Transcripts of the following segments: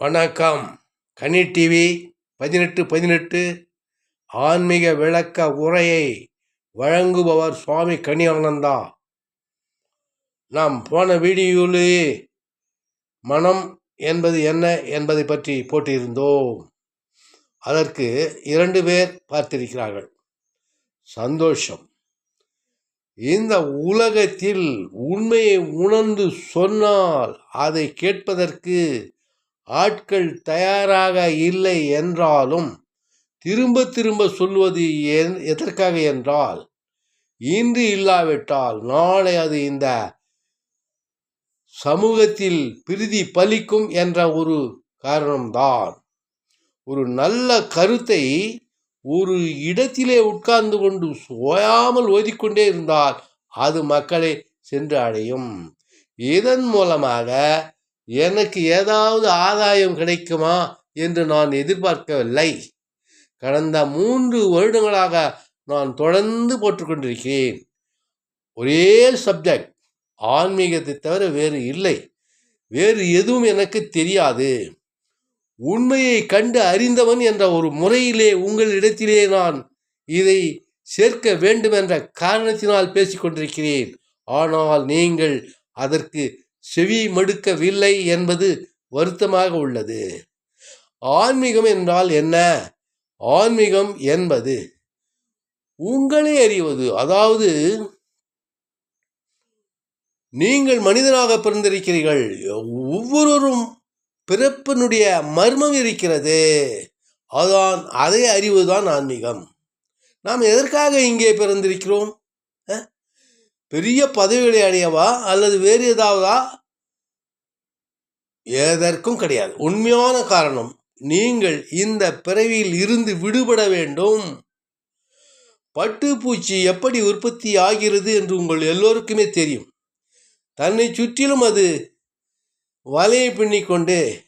வணக்கம். கனி டிவி பதினெட்டு பதினெட்டு. ஆன்மீக விளக்க உரையை வழங்குபவர் சுவாமி கனி ஆனந்தா நாம் போன வீடியோவிலேயே மனம் என்பது என்ன என்பதை பற்றி போட்டிருந்தோம். அதற்கு இரண்டு பேர் பார்த்திருக்கிறார்கள். சந்தோஷம். இந்த உலகத்தில் உண்மையை உணர்ந்து சொன்னால் அதை கேட்பதற்கு ஆட்கள் தயாராக இல்லை என்றாலும் திரும்ப திரும்ப சொல்வது எதற்காக என்றால் இன்று இல்லாவிட்டால் நாளை அது இந்த சமூகத்தில் பிரிதி பலிக்கும் என்ற ஒரு காரணம்தான். ஒரு நல்ல கருத்தை ஒரு இடத்திலே உட்கார்ந்து கொண்டு சோயாமல் ஓதிக்கொண்டே இருந்தால் அது மக்களை சென்று அடையும். இதன் மூலமாக எனக்கு ஏதாவது ஆதாயம் கிடைக்குமா என்று நான் எதிர்பார்க்கவில்லை. கடந்த மூன்று வருடங்களாக நான் தொடர்ந்து போட்டுக்கொண்டிருக்கிறேன் ஒரே சப்ஜெக்ட் ஆன்மீகத்தை தவிர வேறு இல்லை. வேறு எதுவும் எனக்கு தெரியாது. உண்மையை கண்டு அறிந்தவன் என்ற ஒரு முறையிலே உங்களிடத்திலே நான் இதை சேர்க்க வேண்டும் என்ற காரணத்தினால் பேசிக்கொண்டிருக்கிறேன். ஆனால் நீங்கள் அதற்கு செவி மடுக்கவில்லை என்பது வருத்தமாக உள்ளது. ஆன்மீகம் என்றால் என்ன? ஆன்மீகம் என்பது உங்களே அறிவது. அதாவது நீங்கள் மனிதனாக பிறந்திருக்கிறீர்கள். ஒவ்வொருவரும் பிறப்பினுடைய மர்மம் இருக்கிறது. அதான் அதை அறிவுதான் ஆன்மீகம். நாம் எதற்காக இங்கே பிறந்திருக்கிறோம்? பெரிய பதவிகளை அடையவா அல்லது வேறு ஏதாவதா? எதற்கும் கிடையாது. உண்மையான காரணம் நீங்கள் இந்த பிறவியில் இருந்து விடுபட வேண்டும். பட்டுப்பூச்சி எப்படி உற்பத்தி ஆகிறது என்று உங்கள் எல்லோருக்குமே தெரியும். தன்னை சுற்றிலும் அது வலையை பின்னிக்கொண்டு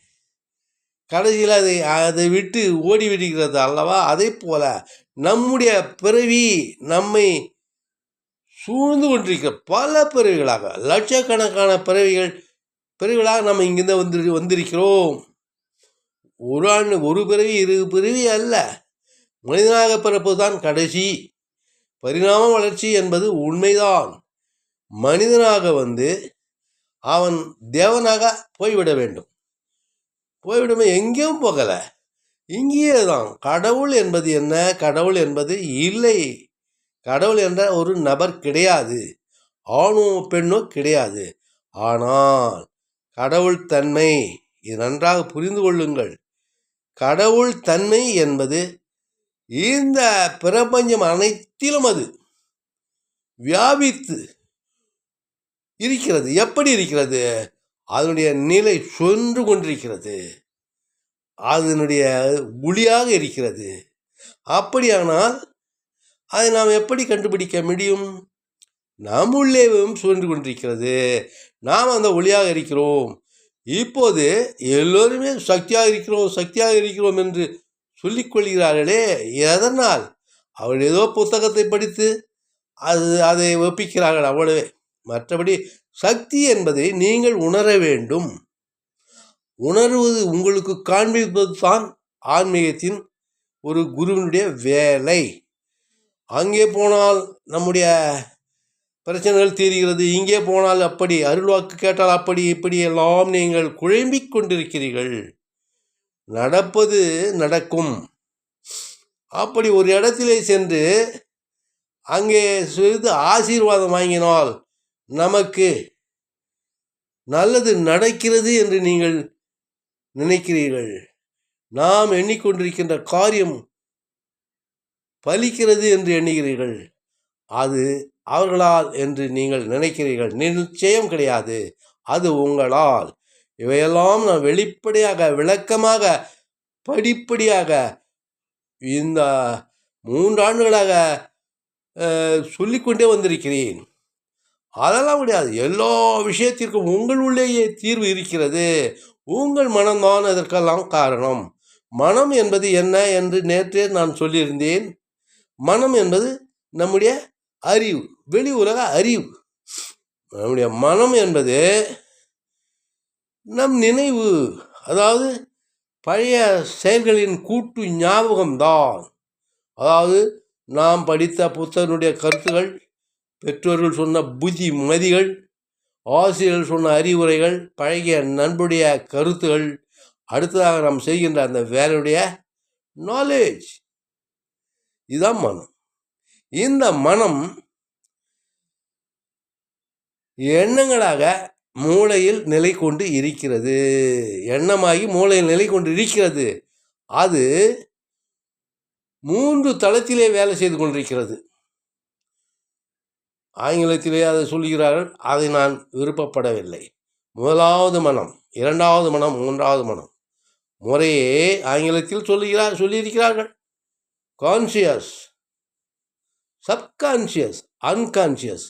கடைசியில் அதை அதை விட்டு ஓடிவிடுகிறது அல்லவா? அதே போல நம்முடைய பிறவி நம்மை சூழ்ந்து கொண்டிருக்கிற பல பிறவிகளாக லட்சக்கணக்கான பிறவிகள் பிறவிகளாக நம்ம இங்கிருந்து வந்து வந்திருக்கிறோம். ஒரு ஆண்டு ஒரு பிறவி இரு பிறவி அல்ல. மனிதனாக பிறப்பு தான் கடைசி. பரிணாம வளர்ச்சி என்பது உண்மைதான். மனிதனாக வந்து அவன் தேவனாக போய்விட வேண்டும். போய்விடுமே எங்கேயும் போகலை. இங்கேயே தான். கடவுள் என்பது என்ன? கடவுள் என்பது இல்லை. கடவுள் என்ற ஒரு நபர் கிடையாது. ஆணோ பெண்ணோ கிடையாது. ஆனால் கடவுள் தன்மை இது நன்றாக புரிந்து கொள்ளுங்கள். கடவுள் தன்மை என்பது இந்த பிரபஞ்சம் அனைத்திலும் அது. வியாபித்து இருக்கிறது. எப்படி இருக்கிறது? அதனுடைய நிலை சொன்று கொண்டிருக்கிறது. அதனுடைய ஒளியாக இருக்கிறது. அப்படியானால் அதை நாம் எப்படி கண்டுபிடிக்க முடியும்? நம் உள்ளேவும் சுழன்று கொண்டிருக்கிறது. நாம் அந்த ஒளியாக இருக்கிறோம். இப்போது எல்லோருமே சக்தியாக இருக்கிறோம் சக்தியாக இருக்கிறோம் என்று சொல்லிக்கொள்கிறார்களே எதனால்? அவள் ஏதோ புத்தகத்தை படித்து அது அதை ஒப்பிக்கிறார்கள் அவ்வளவே. மற்றபடி சக்தி என்பதை நீங்கள் உணர வேண்டும். உணர்வது உங்களுக்கு காண்பிப்பது தான் ஆன்மீகத்தின் ஒரு குருவினுடைய வேலை. அங்கே போனால் நம்முடைய பிரச்சனைகள் தீர்கிறது. இங்கே போனால் அப்படி அருள்வாக்கு கேட்டால் அப்படி இப்படி எல்லாம் நீங்கள் குழம்பிக் கொண்டிருக்கிறீர்கள். நடப்பது நடக்கும். அப்படி ஒரு இடத்திலே சென்று அங்கே செய்து ஆசீர்வாதம் வாங்கினால் நமக்கு நல்லது நடக்கிறது என்று நீங்கள் நினைக்கிறீர்கள். நாம் எண்ணிக்கொண்டிருக்கின்ற காரியம் பலிக்கிறது என்று எண்ணுகிறீர்கள். அது அவர்களால் என்று நீங்கள் நினைக்கிறீர்கள். நிச்சயம் கிடையாது. அது உங்களால். இவையெல்லாம் நான் வெளிப்படையாக விளக்கமாக படிப்படியாக இந்த மூன்றாண்டுகளாக சொல்லிக்கொண்டே வந்திருக்கிறேன். அதெல்லாம் கிடையாது. எல்லா விஷயத்திற்கும் உங்கள் உள்ளேயே தீர்வு இருக்கிறது. உங்கள் மனம்தான் அதற்கெல்லாம் காரணம். மனம் என்பது என்ன என்று நேற்றே நான் சொல்லியிருந்தேன். மனம் என்பது நம்முடைய அறிவு வெளி உலக அறிவு. நம்முடைய மனம் என்பது நம் நினைவு அதாவது பழைய செயல்களின் கூட்டு ஞாபகம்தான். அதாவது நாம் படித்த புத்தகனுடைய கருத்துகள் பெற்றோர்கள் சொன்ன புத்தி மதிகள் ஆசிரியர்கள் சொன்ன அறிவுரைகள் பழகிய நண்புடைய கருத்துகள் அடுத்ததாக நாம் செய்கின்ற அந்த வேலையுடைய நாலேஜ் இதுதான் மனம். இந்த மனம் எண்ணங்களாக மூளையில் நிலை கொண்டு இருக்கிறது. எண்ணமாகி மூளையில் நிலை கொண்டு இருக்கிறது. அது மூன்று தளத்திலே வேலை செய்து கொண்டிருக்கிறது. ஆங்கிலத்திலே அதை சொல்கிறார்கள் அதை நான் விருப்பப்படவில்லை. முதலாவது மனம் இரண்டாவது மனம் மூன்றாவது மனம். முறையே ஆங்கிலத்தில் சொல்லுகிறார் சொல்லியிருக்கிறார்கள். கான்சியஸ் சப்கான்சியஸ் அன்கான்சியஸ்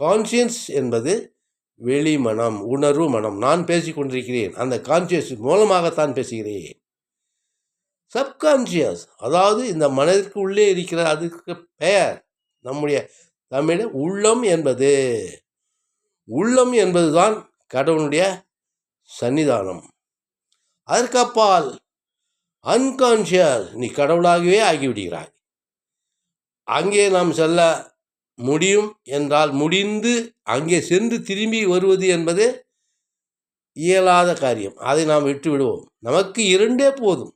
கான்சியன்ஸ் என்பது வெளிமனம் உணர்வு மனம். நான் பேசிக்கொண்டிருக்கிறேன் அந்த கான்சியஸ் மூலமாகத்தான் பேசுகிறேன். சப்கான்சியஸ் அதாவது இந்த மனதிற்கு உள்ளே இருக்கிற அதுக்கு பெயர். நம்முடைய தமிழ உள்ளம் என்பது. உள்ளம் என்பதுதான் கடவுளுடைய சன்னிதானம். அதற்கப்பால் அன்கான்ஷியஸ் நீ கடவுளாகவே ஆகிவிடுகிறாய். அங்கே நாம் செல்ல முடியும் என்றால் முடிந்து அங்கே சென்று திரும்பி வருவது என்பது இயலாத காரியம். அதை நாம் விட்டு விடுவோம். நமக்கு இரண்டே போதும்.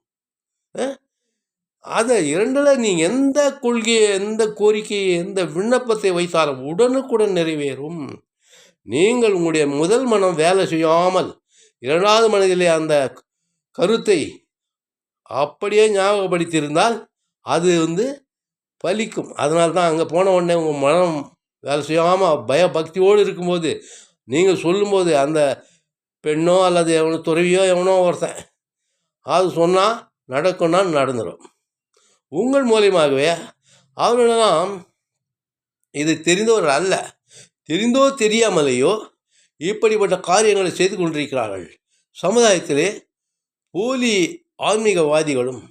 அதை இரண்டில் நீ எந்த கொள்கையை எந்த கோரிக்கையை எந்த விண்ணப்பத்தை வைத்தாலும் உடனுக்குடன் நிறைவேறும். நீங்கள் உங்களுடைய முதல் மனம் வேலை செய்யாமல் இரண்டாவது மனதிலே அந்த கருத்தை அப்படியே ஞாபகப்படுத்தியிருந்தால் அது வந்து பலிக்கும். அதனால தான் அங்கே போன உடனே உங்கள் மனம் வேலை செய்யாமல் பயபக்தியோடு இருக்கும்போது நீங்கள் சொல்லும்போது அந்த பெண்ணோ அல்லது எவனோ துறவியோ எவனோ ஒருத்தன் அது சொன்னால் நடக்கும்னா நடந்துடும் உங்கள் மூலியமாகவே அவர்களெல்லாம் இது தெரிந்தவர் அல்ல. தெரிந்தோ தெரியாமலேயோ இப்படிப்பட்ட காரியங்களை செய்து கொண்டிருக்கிறார்கள். சமுதாயத்திலே போலி ஆன்மீகவாதிகளும்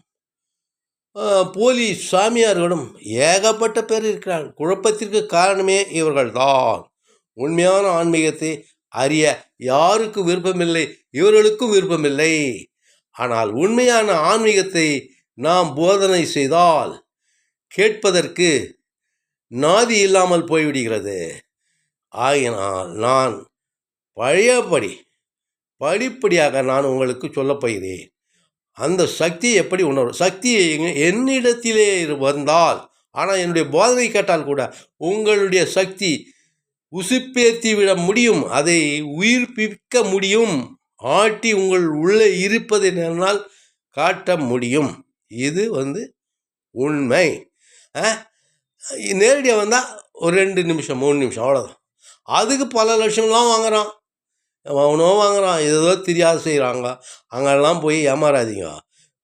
போலி சாமியார்களும் ஏகப்பட்ட பேர் இருக்கிறார் குழப்பத்திற்கு காரணமே இவர்கள்தான். உண்மையான ஆன்மீகத்தை அறிய யாருக்கு விருப்பமில்லை இவர்களுக்கும் விருப்பமில்லை. ஆனால் உண்மையான ஆன்மீகத்தை நாம் போதனை செய்தால் கேட்பதற்கு நாதி இல்லாமல் போய்விடுகிறது. ஆகினால் நான் பழையபடி படிப்படியாக நான் உங்களுக்கு சொல்லப்போகிறேன் அந்த சக்தி எப்படி உணரும்? சக்தி என்னிடத்திலே வந்தால் ஆனால் என்னுடைய போதனை கேட்டால் கூட உங்களுடைய சக்தி உசுப்பேற்றி விட முடியும் அதை உயிர்ப்பிக்க முடியும் ஆட்டி உங்கள் உள்ளே இருப்பதை என்னால் காட்ட முடியும். இது வந்து உண்மை. நேரடியாக வந்தால் ஒரு ரெண்டு நிமிஷம் மூணு நிமிஷம் அவ்வளோதான் அதுக்கு பல லட்சம்லாம் வாங்குறான். அவனோ வாங்குகிறான் ஏதோ தெரியாத செய்கிறாங்க அங்கெல்லாம் போய் ஏமாறாதீங்க.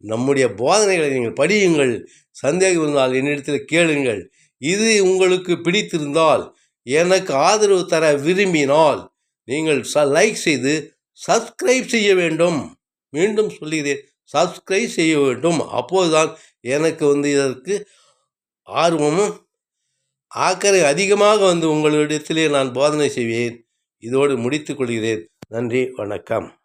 நம்முடைய போதனைகளை நீங்கள் படியுங்கள். சந்தேகம் இருந்தால் என்னிடத்தில் கேளுங்கள். இது உங்களுக்கு பிடித்திருந்தால் எனக்கு ஆதரவு தர விரும்பினால் நீங்கள் ச லைக் செய்து சப்ஸ்கிரைப் செய்ய வேண்டும். மீண்டும் சொல்லுகிறேன் சப்ஸ்கிரைப் செய்ய வேண்டும். அப்போதுதான் எனக்கு வந்து இதற்கு ஆர்வமும் ஆக்கறை அதிகமாக வந்து உங்களிடத்திலே நான் போதனை செய்வேன். இதோடு முடித்துக் கொள்கிறேன். நன்றி வணக்கம்.